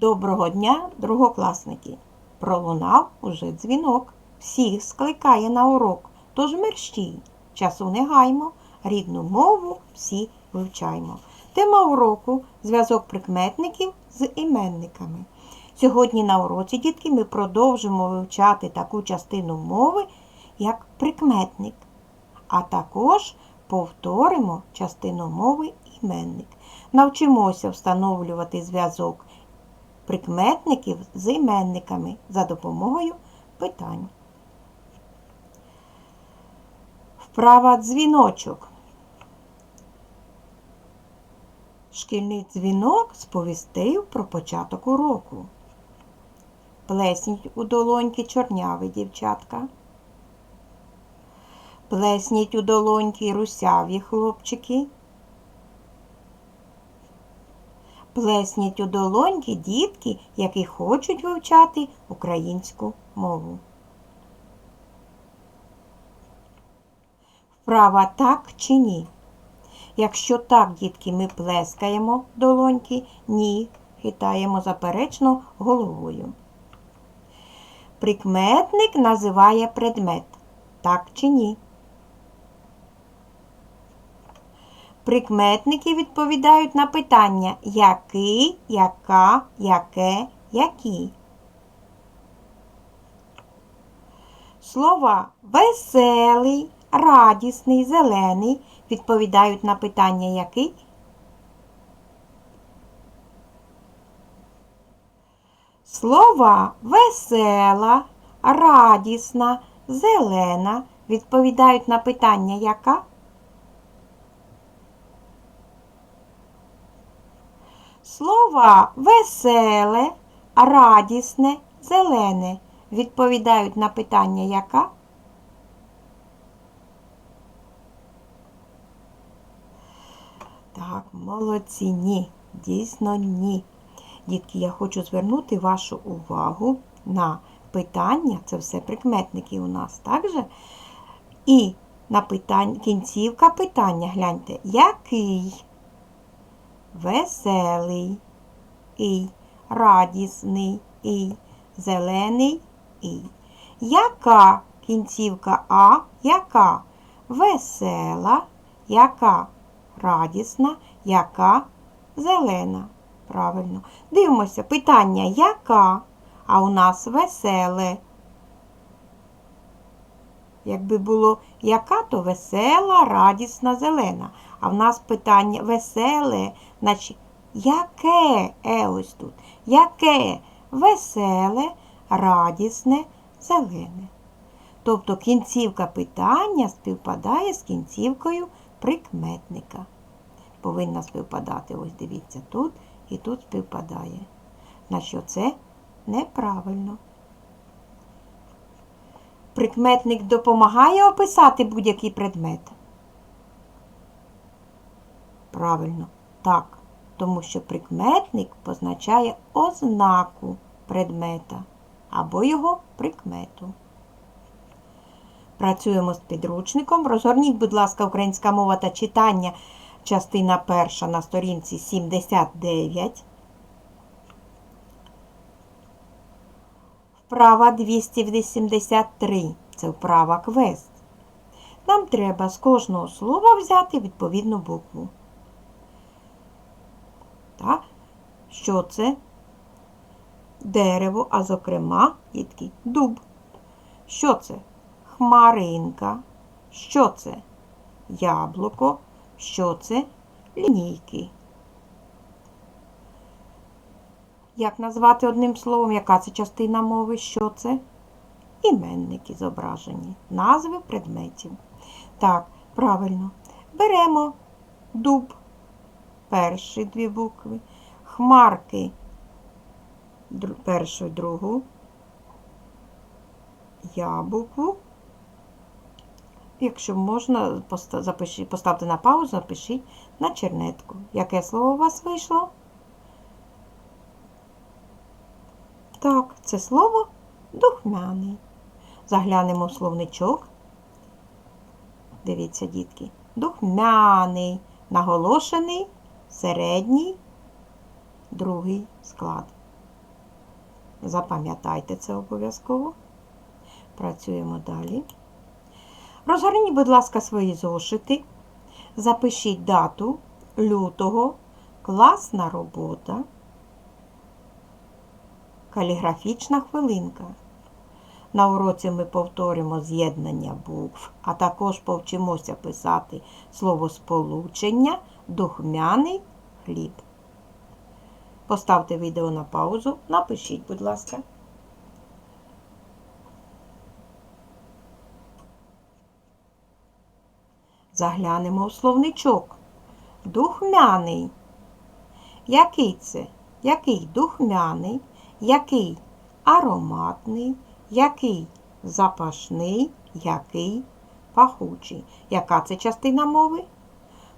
Доброго дня, другокласники! Пролунав уже дзвінок. Всіх скликає на урок. Тож мерщій, часу не гаймо, рідну мову всі вивчаймо. Тема уроку зв'язок прикметників з іменниками. Сьогодні на уроці, дітки, ми продовжимо вивчати таку частину мови, як прикметник, а також повторимо частину мови іменник. Навчимося встановлювати зв'язок прикметників з іменниками за допомогою питань. Вправа дзвіночок. Шкільний дзвінок сповістив про початок уроку. Плесніть у долоньки чорняві дівчатка. Плесніть у долоньки русяві хлопчики. Плесніть у долоньки дітки, які хочуть вивчати українську мову. Вправа так чи ні? Якщо так, дітки, ми плескаємо долоньки, ні, хитаємо заперечно головою. Прикметник називає предмет. Так чи ні? Прикметники відповідають на питання який, яка, яке, які. Слова веселий, радісний, зелений відповідають на питання який. Слова весела, радісна, зелена відповідають на питання яка. Слова веселе, радісне, зелене відповідають на питання яка? Так, молодці, ні, дійсно ні. Дітки, я хочу звернути вашу увагу на питання, це все прикметники у нас, так же? І на питання, кінцівка питання, гляньте, який? Веселий, і, радісний, і, зелений, і. Яка кінцівка А, яка? Весела, яка? Радісна, яка? Зелена. Правильно. Дивимося, питання яка? А у нас веселе. Якби було яка, то весела, радісна, зелена. А в нас питання веселе, значить, яке е ось тут? Яке? Веселе, радісне, зелене. Тобто кінцівка питання співпадає з кінцівкою прикметника. Повинна співпадати, ось дивіться, тут і тут співпадає. На що це неправильно. Прикметник допомагає описати будь-який предмет. Правильно, так, тому що прикметник позначає ознаку предмета або його прикмету. Працюємо з підручником. Розгорніть, будь ласка, українська мова та читання, частина перша на сторінці 79. Вправа 283. Це вправа квест. Нам треба з кожного слова взяти відповідну букву. Так? Що це? Дерево, а зокрема, дітки, дуб. Що це? Хмаринка. Що це? Яблуко. Що це? Лінійки. Як назвати одним словом, яка це частина мови? Що це? Іменники зображені, назви предметів. Так, правильно. Беремо дуб, перші дві букви, хмарки, першу і другу, я букву. Якщо можна, поставте на паузу, запишіть на чернетку. Яке слово у вас вийшло? Так, це слово духмяний. Заглянемо в словничок. Дивіться, дітки. Духмяний, наголошений, середній, другий склад. Запам'ятайте це обов'язково. Працюємо далі. Розгорніть, будь ласка, свої зошити. Запишіть дату лютого. Класна робота. Каліграфічна хвилинка. На уроці ми повторимо з'єднання букв, а також повчимося писати словосполучення духмяний хліб. Поставте відео на паузу, напишіть, будь ласка. Заглянемо у словничок. Духмяний. Який це? Який духмяний, який ароматний, який запашний, який пахучий. Яка це частина мови?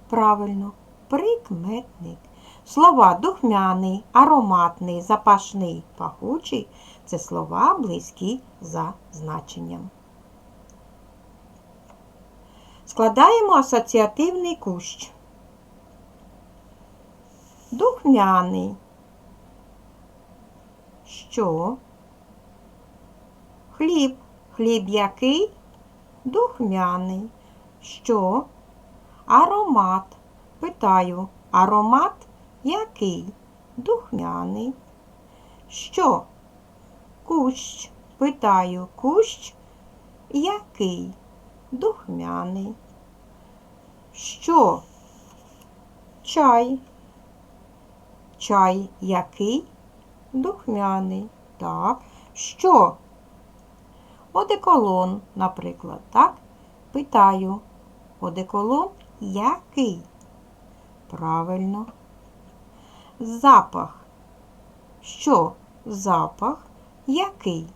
Правильно, прикметник. Слова духмяний, ароматний, запашний, пахучий це слова близькі за значенням. Складаємо асоціативний кущ. Духмяний. Що? Хліб. Хліб який? Духмяний. Що? Аромат. Питаю, аромат який? Духмяний. Що? Кущ. Питаю, кущ який? Духмяний. Що? Чай. Чай який? Духмяний. Так. Що? Одеколон, наприклад, так? Питаю. Одеколон який? Правильно. Запах. Що? Запах який?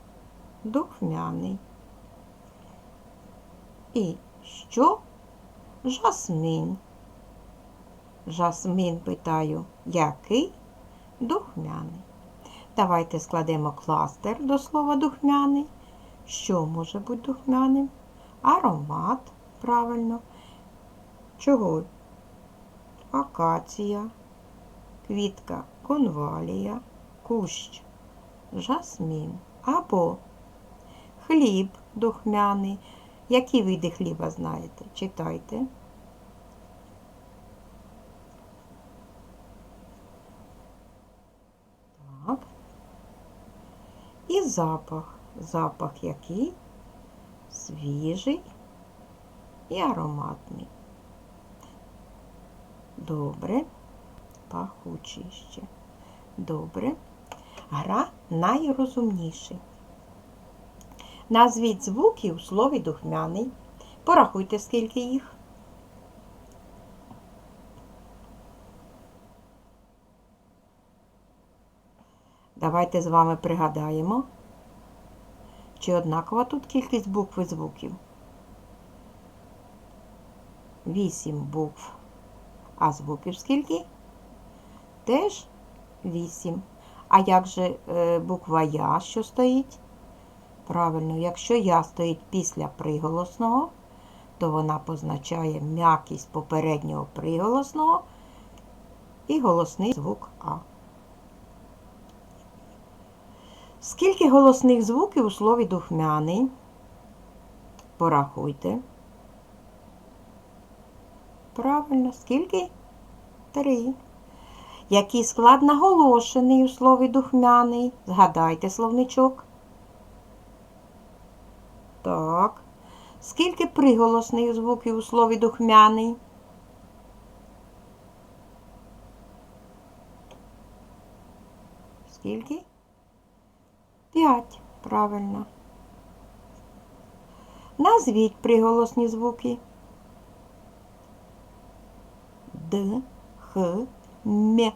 Духмяний. І що? Жасмин. Жасмин питаю, який? Духмяний. Давайте складемо кластер до слова духмяний. Що може бути духмяним? Аромат, правильно. Чого? Акація, квітка конвалія, кущ, жасмін або хліб духмяний. Які види хліба знаєте? Читайте. Запах. Запах який? Свіжий і ароматний. Добре. Пахучий ще. Добре. Гра найрозумніший. Назвіть звуки у слові духмяний. Порахуйте, скільки їх. Давайте з вами пригадаємо, чи однакова тут кількість букв і звуків. Вісім букв. А звуків скільки? Теж вісім. А як же е, буква Я, що стоїть? Правильно, якщо я стоїть після приголосного, то вона позначає м'якість попереднього приголосного і голосний звук А. Скільки голосних звуків у слові духмяний? Порахуйте. Правильно, скільки? Три. Який склад наголошений у слові духмяний? Згадайте словничок. Так. Скільки приголосних звуків у слові духмяний? Скільки? П'ять. Правильно. Назвіть приголосні звуки. Д, Х, М,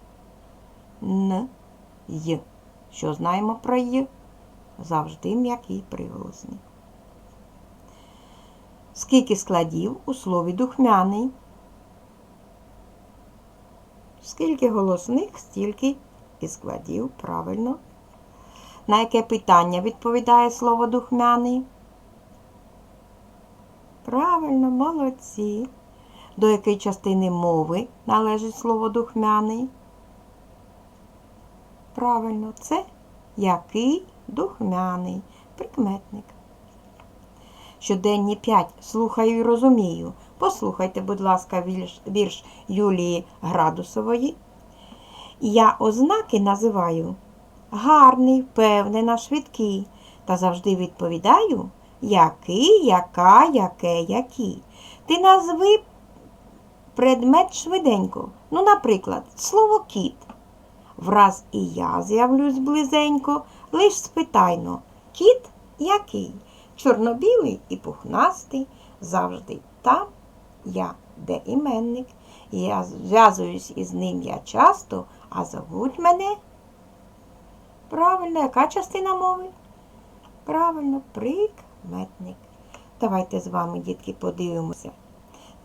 Н, Й. Що знаємо про Й? Завжди м'який приголосний. Скільки складів у слові духмяний? Скільки голосних, стільки і складів, правильно. На яке питання відповідає слово духмяний? Правильно, молодці. До якої частини мови належить слово духмяний? Правильно, це який духмяний. Прикметник. Щоденні 5. Слухаю і розумію. Послухайте, будь ласка, вірш, вірш Юлії Градусової. Я ознаки називаю гарний, впевнена, швидкий. Та завжди відповідаю, який, яка, яке, які. Ти назви предмет швиденько. Ну, наприклад, слово кіт. Враз і я з'явлюсь близенько, лиш спитайно, кіт який? Чорнобілий і пухнастий, завжди там я, де іменник. Я зв'язуюсь із ним я часто, а зовуть мене. Правильно, яка частина мови? Правильно, прикметник. Давайте з вами, дітки, подивимося.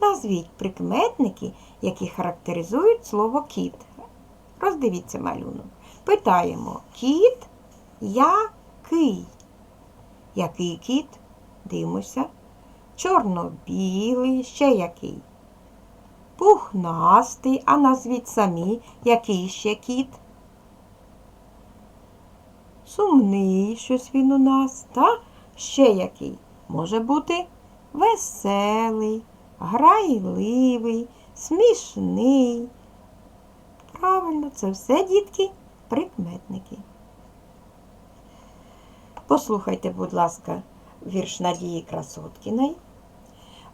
Назвіть прикметники, які характеризують слово кіт. Роздивіться малюнок. Питаємо кіт який? Який кіт? Дивимося. Чорно-білий, ще який? Пухнастий, а назвіть самі, який ще кіт? Сумний щось він у нас, та ще який? Може бути веселий, грайливий, смішний. Правильно, це все, дітки, прикметники. Послухайте, будь ласка, вірш Надії Красоткіної.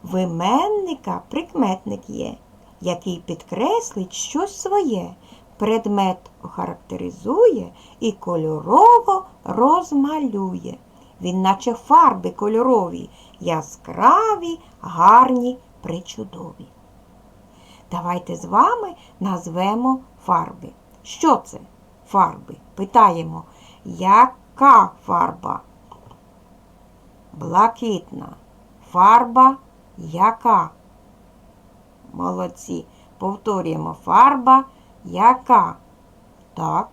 В іменника прикметник є, який підкреслить щось своє, предмет охарактеризує і кольорово розмалює. Він наче фарби кольорові, яскраві, гарні, причудові. Давайте з вами назвемо фарби. Що це фарби? Питаємо, яка фарба? Блакитна. Фарба яка? Молодці. Повторюємо фарба яка? Так.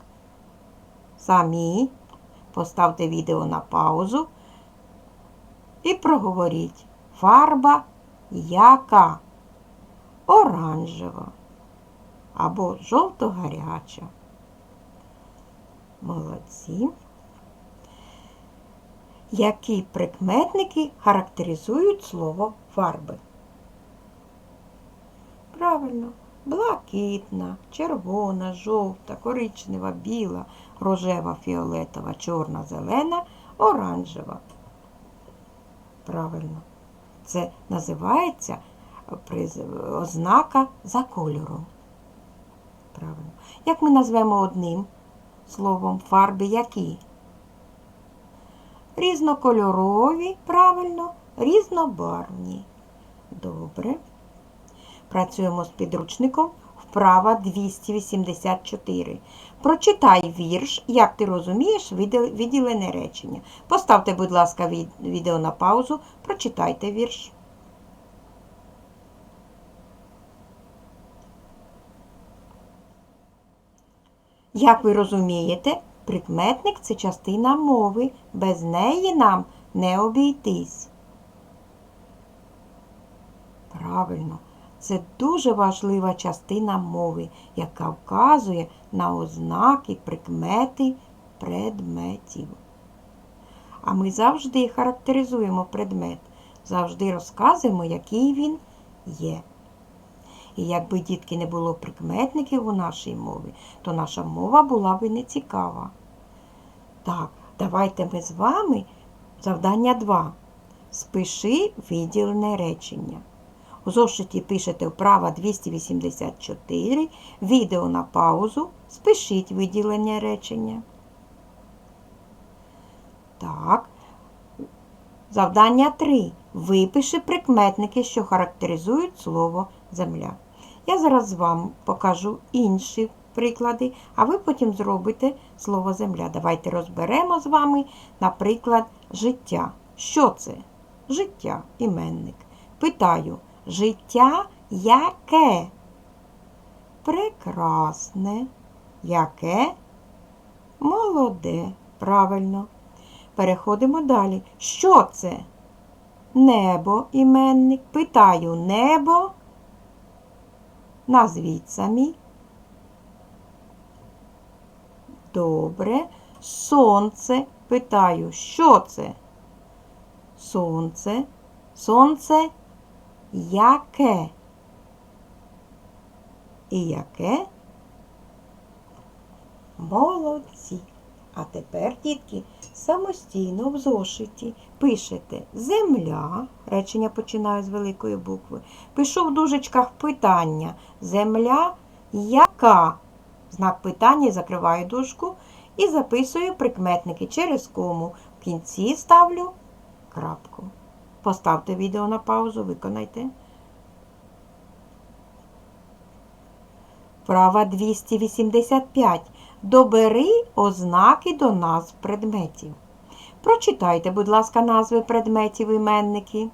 Самі поставте відео на паузу і проговоріть. Фарба яка? Оранжева або жовто-гаряча. Молодці. Які прикметники характеризують слово фарби? Правильно, блакитна, червона, жовта, коричнева, біла, рожева, фіолетова, чорна, зелена, оранжева. Правильно. Це називається ознака за кольором. Правильно. Як ми назвемо одним словом фарби які? Різнокольорові, правильно, різнобарвні. Добре. Працюємо з підручником вправа 284. Прочитай вірш, як ти розумієш відділене речення. Поставте, будь ласка, відео на паузу, прочитайте вірш. Як ви розумієте, прикметник це частина мови. Без неї нам не обійтись. Правильно, це дуже важлива частина мови, яка вказує на ознаки, прикмети предметів. А ми завжди характеризуємо предмет, завжди розказуємо, який він є. І якби дітки не було прикметників у нашій мові, то наша мова була б не цікава. Так, давайте ми з вами завдання 2. Спиши виділене речення. У зошиті пишете вправа 284, відео на паузу, спишіть виділення речення. Так. Завдання 3. Випиши прикметники, що характеризують слово земля. Я зараз вам покажу інші приклади, а ви потім зробите слово земля. Давайте розберемо з вами, наприклад, життя. Що це? Життя, іменник. Питаю, життя яке? Прекрасне. Яке? Молоде. Правильно. Переходимо далі. Що це? Небо, іменник. Питаю небо. Назвіть самі. Добре. Сонце. Питаю, що це? Сонце. Сонце яке? І яке? Молодці. А тепер, дітки, самостійно в зошиті пишете земля. Речення починаю з великої букви. Пишу в дужечках питання. Земля яка? Знак питання закриваю дужку і записую прикметники через кому. В кінці ставлю крапку. Поставте відео на паузу, виконайте. Права 285. Добери ознаки до назв предметів. Прочитайте, будь ласка, назви предметів іменники.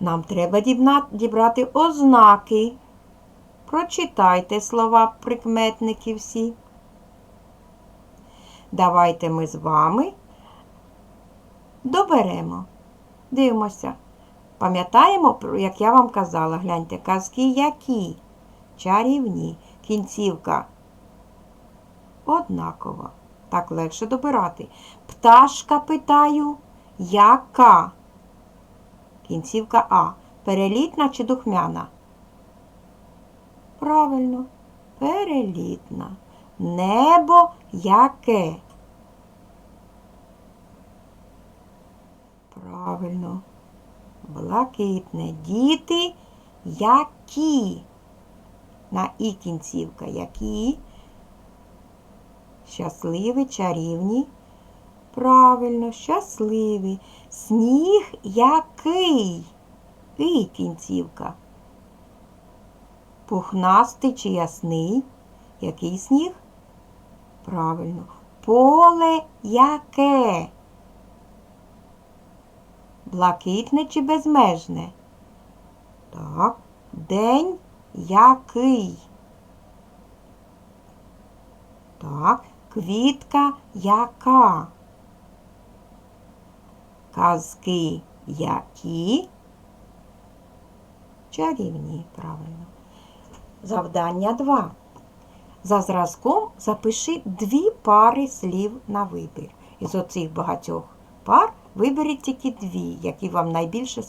Нам треба дібрати ознаки. Прочитайте слова прикметники всі. Давайте ми з вами доберемо. Дивимося. Пам'ятаємо, як я вам казала, гляньте, казки які? Чарівні. Кінцівка однакова. Так легше добирати. Пташка питаю, яка? Кінцівка А. Перелітна чи духмяна? Правильно, перелітна. Небо яке? Правильно. Блакитне. Діти які? На і кінцівка. Які? Щасливі, чарівні. Правильно, щасливі. Сніг який? І кінцівка. Пухнастий чи ясний? Який сніг? Правильно. Поле яке? Блакитне чи безмежне? Так. День який? Так. Квітка яка? Казки які? Чарівні, правильно. Завдання 2. За зразком запиши дві пари слів на вибір. Із оцих багатьох пар виберіть тільки дві, які вам найбільше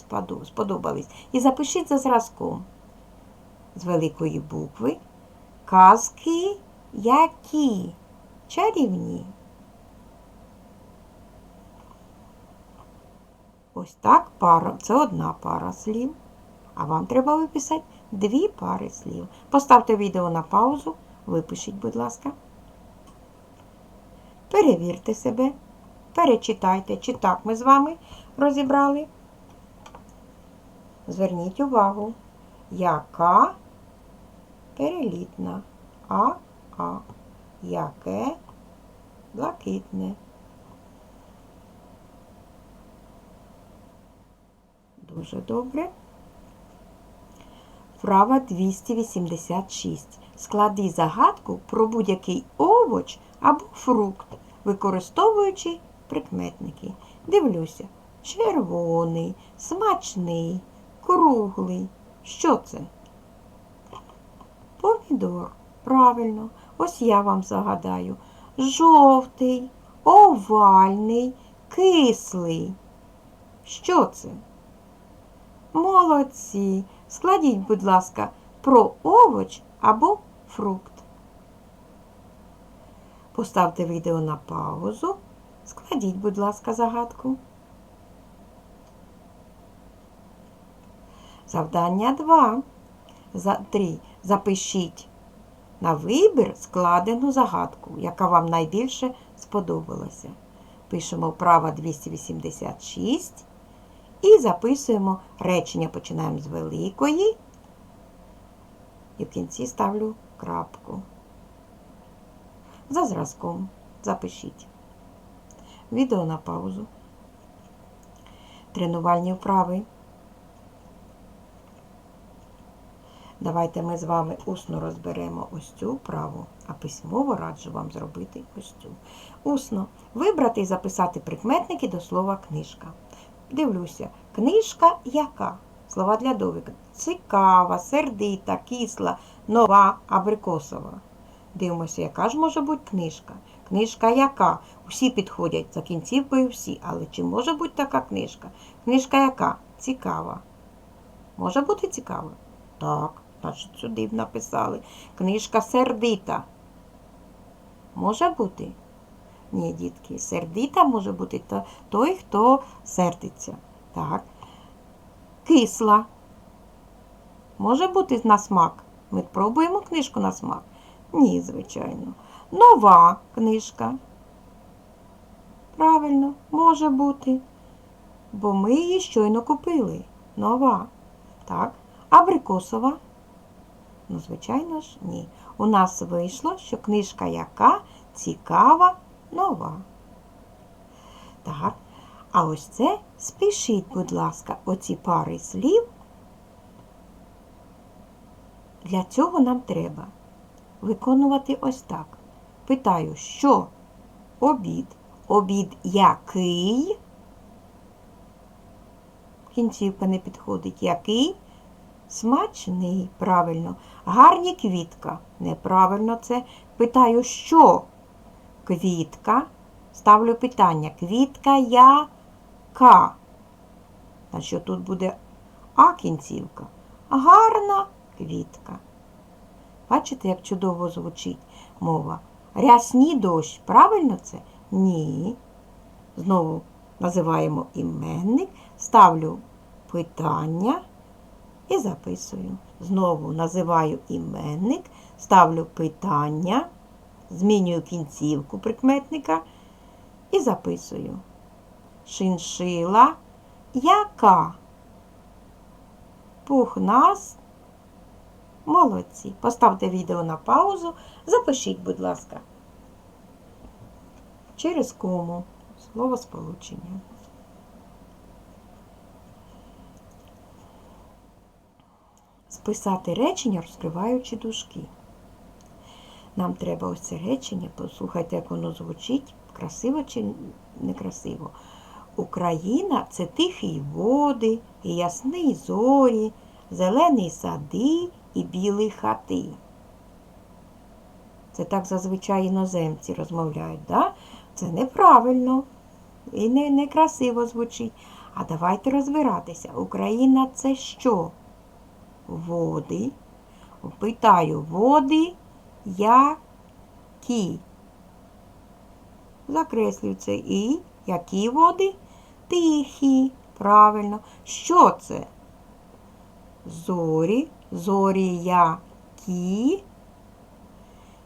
сподобались. І запишіть за зразком з великої букви казки які чарівні. Ось так пара. Це одна пара слів. А вам треба виписати дві пари слів. Поставте відео на паузу, випишіть, будь ласка. Перевірте себе, перечитайте, чи так ми з вами розібрали. Зверніть увагу, яка перелітна, а, а, яке блакитне. Дуже добре. Вправа 286. Склади загадку про будь-який овоч або фрукт, використовуючи прикметники. Дивлюся. Червоний, смачний, круглий. Що це? Помідор. Правильно. Ось я вам загадаю. Жовтий, овальний, кислий. Що це? Молодці. Складіть, будь ласка, про овоч або фрукт. Поставте відео на паузу. Складіть, будь ласка, загадку. Завдання 2. За 3. Запишіть на вибір складену загадку, яка вам найбільше сподобалася. Пишемо вправа 286 і записуємо речення. Починаємо з великої і в кінці ставлю крапку. За зразком запишіть. Відео на паузу. Тренувальні вправи. Давайте ми з вами усно розберемо ось цю вправу, а письмово раджу вам зробити ось цю. Усно вибрати і записати прикметники до слова книжка. Дивлюся, книжка яка? Слова для довідки. Цікава, сердита, кисла, нова, абрикосова. Дивимося, яка ж може бути книжка. Книжка яка? Усі підходять за кінцівкою всі. Але чи може бути така книжка? Книжка яка? Цікава. Може бути цікава? Так, значить сюди б написали. Книжка сердита. Може бути? Ні, дітки, сердита може бути то- той, хто сердиться. Так. Кисла. Може бути на смак. Ми пробуємо книжку на смак? Ні, звичайно. Нова книжка. Правильно, може бути. Бо ми її щойно купили. Нова. Так. Абрикосова. Ну, звичайно ж, ні. У нас вийшло, що книжка яка цікава, нова. Так. А ось це спишіть, будь ласка, оці пари слів. Для цього нам треба виконувати ось так. Питаю, що обід? Обід який? Кінцівка не підходить. Який? Смачний, правильно. Гарні квітка. Неправильно це. Питаю, що? Квітка. Ставлю питання. Квітка яка? Значить, тут буде А кінцівка. Гарна квітка. Бачите, як чудово звучить мова. Рясні дощ. Правильно це? Ні. Знову називаємо іменник, ставлю питання і записую. Знову називаю іменник, ставлю питання, змінюю кінцівку прикметника і записую. Шиншила яка? Пухнас. Молодці. Поставте відео на паузу. Запишіть, будь ласка. Через кому. Слово сполучення. Списати речення, розкриваючи дужки. Нам треба ось це речення, послухайте, як воно звучить, красиво чи некрасиво. Україна це тихі води, і ясні зорі, зелені сади і білі хати. Це так зазвичай іноземці розмовляють, да? Це неправильно і не, некрасиво звучить. А давайте розбиратися. Україна це що? Води. Питаю, води які? Закреслюю це і. Які води? Тихі. Правильно. Що це? Зорі. Зорі які?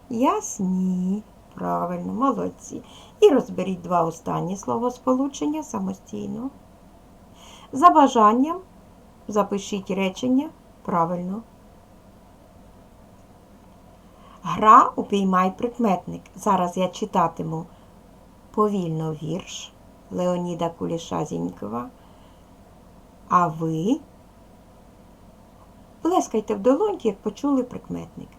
Ясні. Правильно, молодці. І розберіть два останні словосполучення самостійно. За бажанням запишіть речення правильно. Гра упіймай прикметник. Зараз я читатиму повільно вірш Леоніда Куліша Зінькова. А ви плескайте в долоньки, як почули прикметник.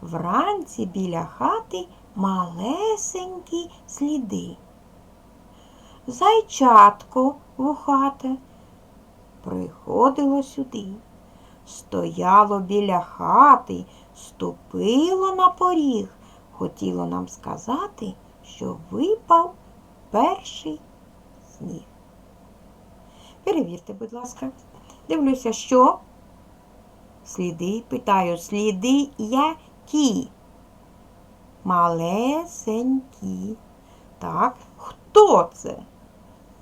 Вранці біля хати малесенькі сліди. Зайчатко вухате приходило сюди. Стояло біля хати, ступило на поріг, хотіло нам сказати, що випав перший сніг. Перевірте, будь ласка. Дивлюся, що? Сліди, питаю, сліди які? Малесенькі. Так, хто це?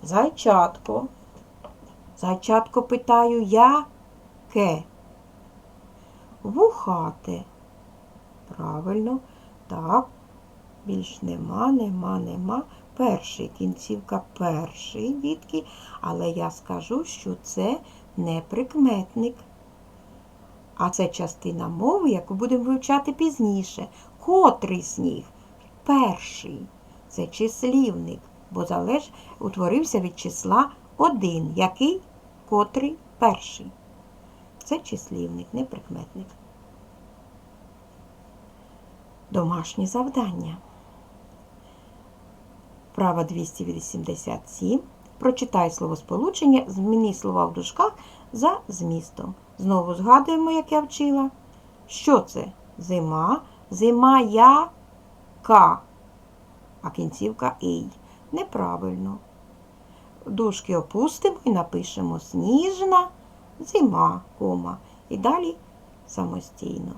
Зайчатко. Зайчатко питаю, яке? Вухате. Правильно. Так. Більш нема, нема, нема. Перший, кінцівка перший, дітки. Але я скажу, що це не прикметник. А це частина мови, яку будемо вивчати пізніше. Котрий сніг? Перший. Це числівник, бо залеж утворився від числа один. Який? Котрий перший. Це числівник, не прикметник. Домашні завдання. Права 287. Прочитай словосполучення, зміни слова в дужках за змістом. Знову згадуємо, як я вчила. Що це? Зима, Зима яка, а кінцівка ей. Неправильно. Дужки опустимо і напишемо сніжна зима, кома. І далі самостійно.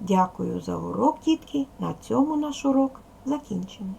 Дякую за урок, дітки. На цьому наш урок закінчений.